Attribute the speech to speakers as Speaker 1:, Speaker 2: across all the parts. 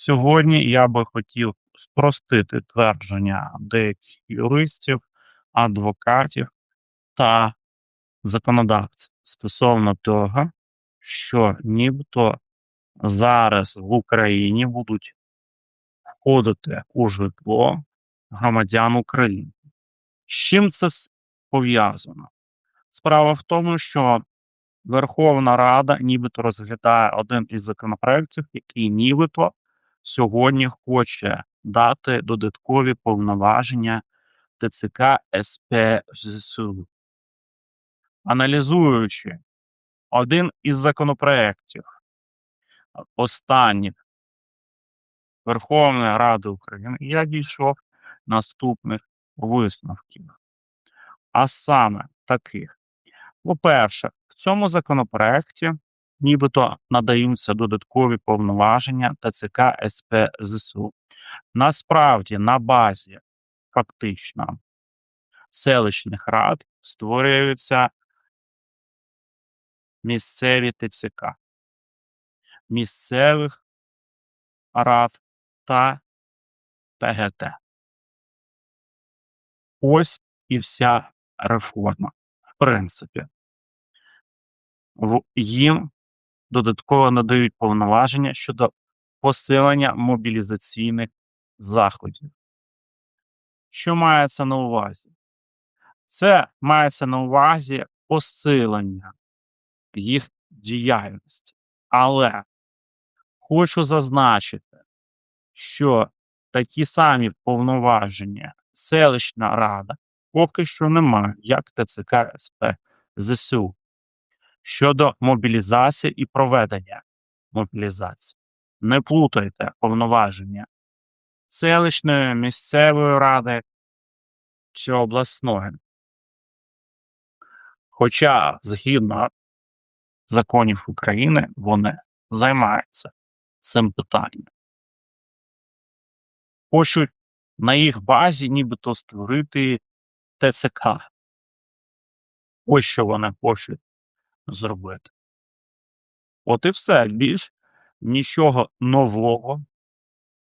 Speaker 1: Сьогодні я би хотів спростити твердження деяких юристів, адвокатів та законодавців стосовно того, що нібито зараз в Україні будуть входити у житло громадян України. З чим це пов'язано? Справа в тому, що Верховна Рада нібито розглядає один із законопроєктів, який нібито сьогодні хоче дати додаткові повноваження ТЦК СП ЗСУ. Аналізуючи один із законопроєктів останніх Верховної Ради України, я дійшов наступних висновків. А саме таких. По-перше, в цьому законопроекті нібито надаються додаткові повноваження ТЦК СП ЗСУ. Насправді, на базі фактично селищних рад створюються місцеві ТЦК, місцевих рад та ТГТ. Ось і вся реформа. В принципі, В- їм додатково надають повноваження щодо посилення мобілізаційних заходів. Що мається на увазі? Це мається на увазі посилення їх діяльності. Але хочу зазначити, що такі самі повноваження селищна рада поки що не має, як ТЦК СП ЗСУ щодо мобілізації і проведення мобілізації. Не плутайте повноваження селищної, місцевої ради чи обласної. Хоча, згідно законів України, вони займаються цим питанням. Хочуть на їх базі нібито створити ТЦК. Ось що вони хочуть зробити. От і все. Більш нічого нового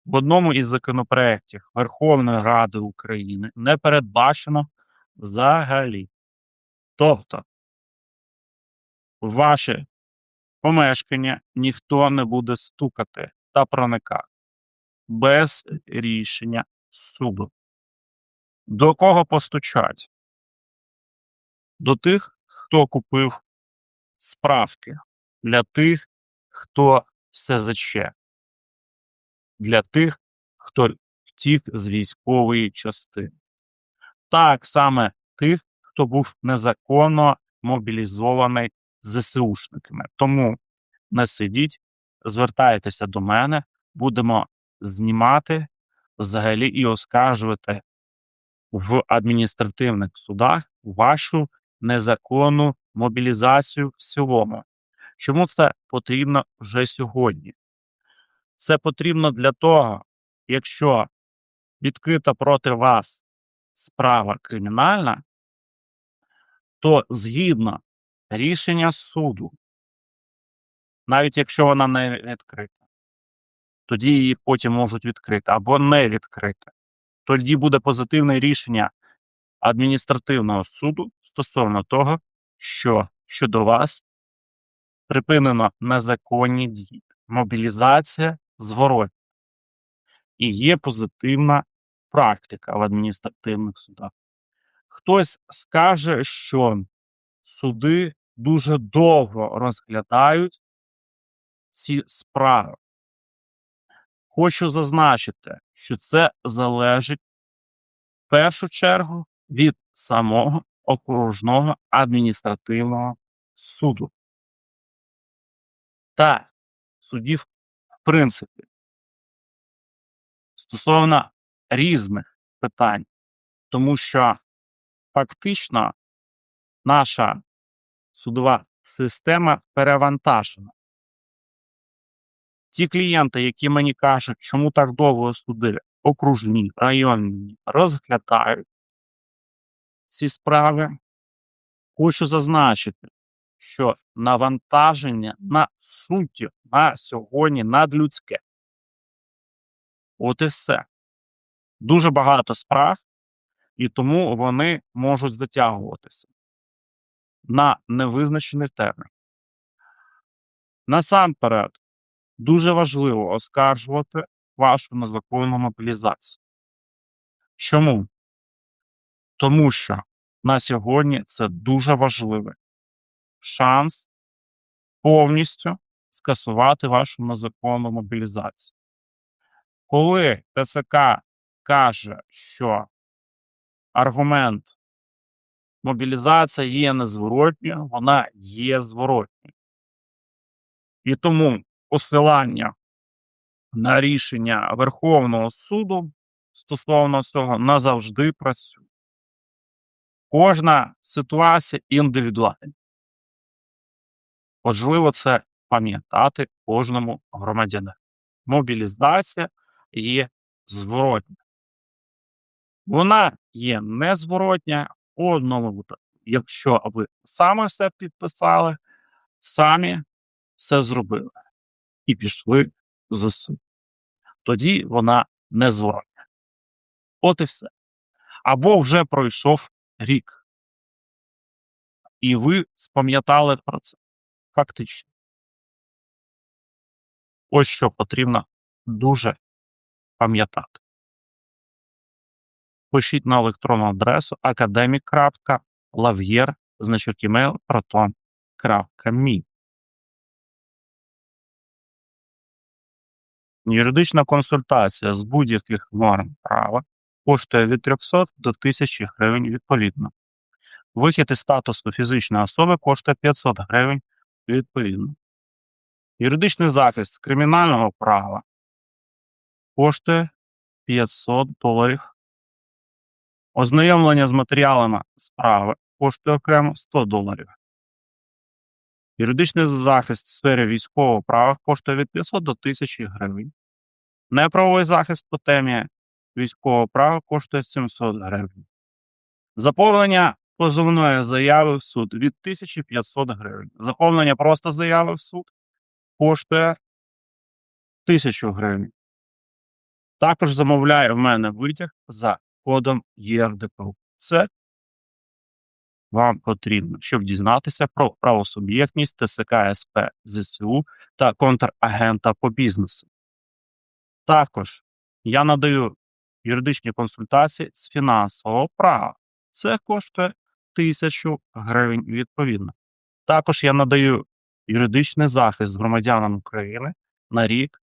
Speaker 1: в одному із законопроєктів Верховної Ради України не передбачено взагалі. Тобто, ваше помешкання ніхто не буде стукати та проникати без рішення суду. До кого постучать? До тих, хто купив справки, для тих, хто СЗЧ, для тих, хто втік з військової частини. Так саме тих, хто був незаконно мобілізований ЗСУшниками. Тому не сидіть, звертайтеся до мене, будемо знімати взагалі і оскаржувати в адміністративних судах вашу незаконну мобілізацію в цілому. Чому це потрібно вже сьогодні? Це потрібно для того, якщо відкрита проти вас справа кримінальна, то згідно рішення суду, навіть якщо вона не відкрита, тоді її потім можуть відкрити або не відкрити. Тоді буде позитивне рішення адміністративного суду стосовно того, що щодо вас припинено незаконні дії, мобілізація зворот. І є позитивна практика в адміністративних судах. Хтось скаже, що суди дуже довго розглядають ці справи. Хочу зазначити, що це залежить в першу чергу від самого окружного адміністративного суду. Та судів, в принципі, стосовно різних питань, тому що фактично наша судова система перевантажена. Ті клієнти, які мені кажуть, чому так довго суди окружні, районні розглядають ці справи, хочу зазначити, що навантаження на суддів на сьогодні надлюдське. От і все. Дуже багато справ, і тому вони можуть затягуватися на невизначений термін. Насамперед, дуже важливо оскаржувати вашу незаконну мобілізацію. Чому? Тому що на сьогодні це дуже важливий шанс повністю скасувати вашу незаконну мобілізацію. Коли ТЦК каже, що аргумент мобілізація є незворотньою, вона є зворотньою. І тому посилання на рішення Верховного суду стосовно цього назавжди працює. Кожна ситуація індивідуальна. Важливо це пам'ятати кожному громадянину. Мобілізація є зворотня. Вона є незворотня одному. Якщо ви саме все підписали, самі все зробили і пішли з суд. Тоді вона незворотня. От і все. Або вже пройшов рік. І ви спам'ятали про це фактично. Ось що потрібно дуже пам'ятати. Пишіть на електронну адресу academic.lavier значок email. Юридична консультація з будь-яких норм права коштує від 300 до 1000 гривень відповідно. Вихід із статусу фізичної особи коштує 500 гривень відповідно. Юридичний захист з кримінального права коштує 500 доларів. Ознайомлення з матеріалами справи коштує окремо 100 доларів. Юридичний захист в сфері військового права коштує від 500 до 1000 гривень. Неправовий захист по темі військового права коштує 700 гривень. Заповнення позовної заяви в суд від 1500 гривень. Заповнення просто заяви в суд коштує 1000 гривень. Також замовляє в мене витяг за кодом ЄРДПУ. Це вам потрібно, щоб дізнатися про правосуб'єктність ТСК СП ЗСУ та контрагента по бізнесу. Також я надаю юридичні консультації з фінансового права. Це коштує 1000 гривень відповідно. Також я надаю юридичний захист громадянам України на рік.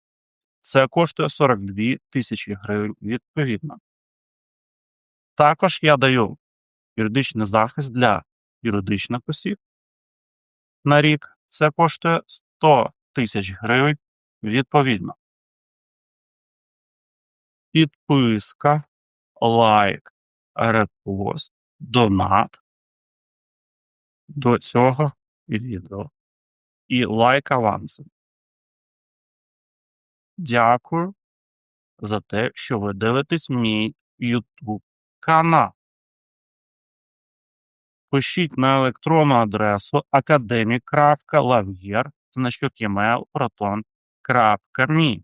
Speaker 1: Це коштує 42 тисячі гривень відповідно. Також я даю юридичний захист для юридичних осіб на рік. Це коштує 100 тисяч гривень відповідно. Підписка, лайк, репост, донат до цього відео і лайк авансом. Дякую за те, що ви дивитесь мій YouTube канал. Пишіть на електронну адресу academic.lavier значок email proton.me